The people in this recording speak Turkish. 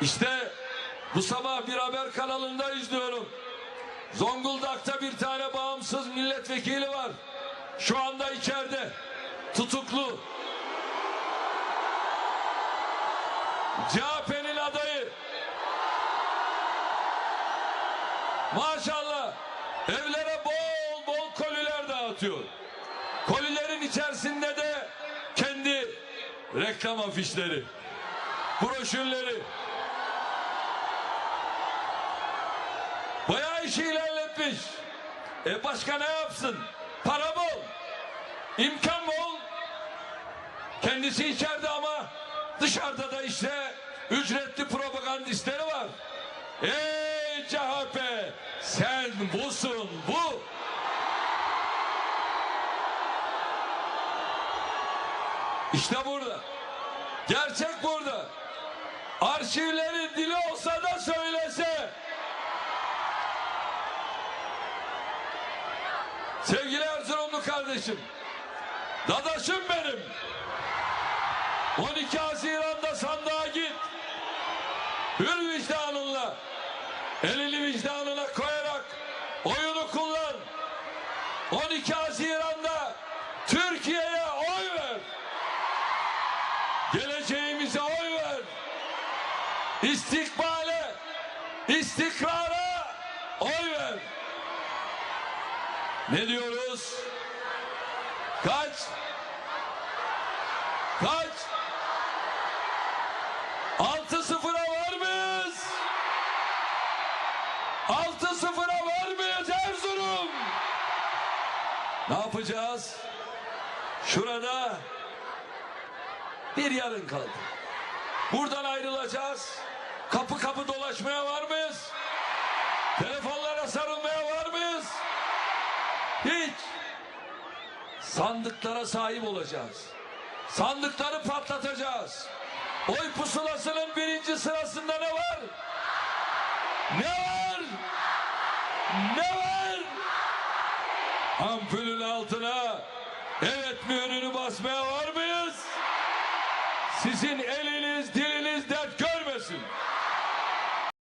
İşte bu sabah bir haber kanalında izliyorum. Zonguldak'ta bir tane bağımsız milletvekili var. Şu anda içeride. Tutuklu. CHP'nin adayı. Maşallah. Evlere bol bol koliler dağıtıyor. Kolilerin içerisinde de kendi reklam afişleri, broşürleri. Bayağı işi ilerletmiş. E başka ne yapsın? Para bol. imkan bol. Kendisi içeride ama dışarıda da işte ücretli propagandistleri var. Ey CHP sen busun bu. İşte burada. Gerçek burada. Arşivlerin dili olsa da söylese. Sevgili Erzurumlu kardeşim. Dadaşım benim. 12 Haziran'da sandığa git. Hür vicdanınla. Elini vicdanına koyarak oyunu kullan. 12 Haziran'da Türkiye'ye oy ver. Geleceğimize oy ver. İstikbale, istikrara oy ver. Ne diyoruz? Kaç? Kaç? Altı sıfıra var mıyız? Altı sıfıra var mıyız Erzurum? Ne yapacağız? Şurada bir yarın kaldı. Buradan ayrılacağız. Kapı kapı dolaşmaya var mıyız? Telefonlara sarılmaya sandıklara sahip olacağız. Sandıkları patlatacağız. Oy pusulasının birinci sırasında ne var? Ne var? Ne var? Ampulün altına evet mühürünü basmaya var mıyız? Sizin eliniz diliniz dert görmesin.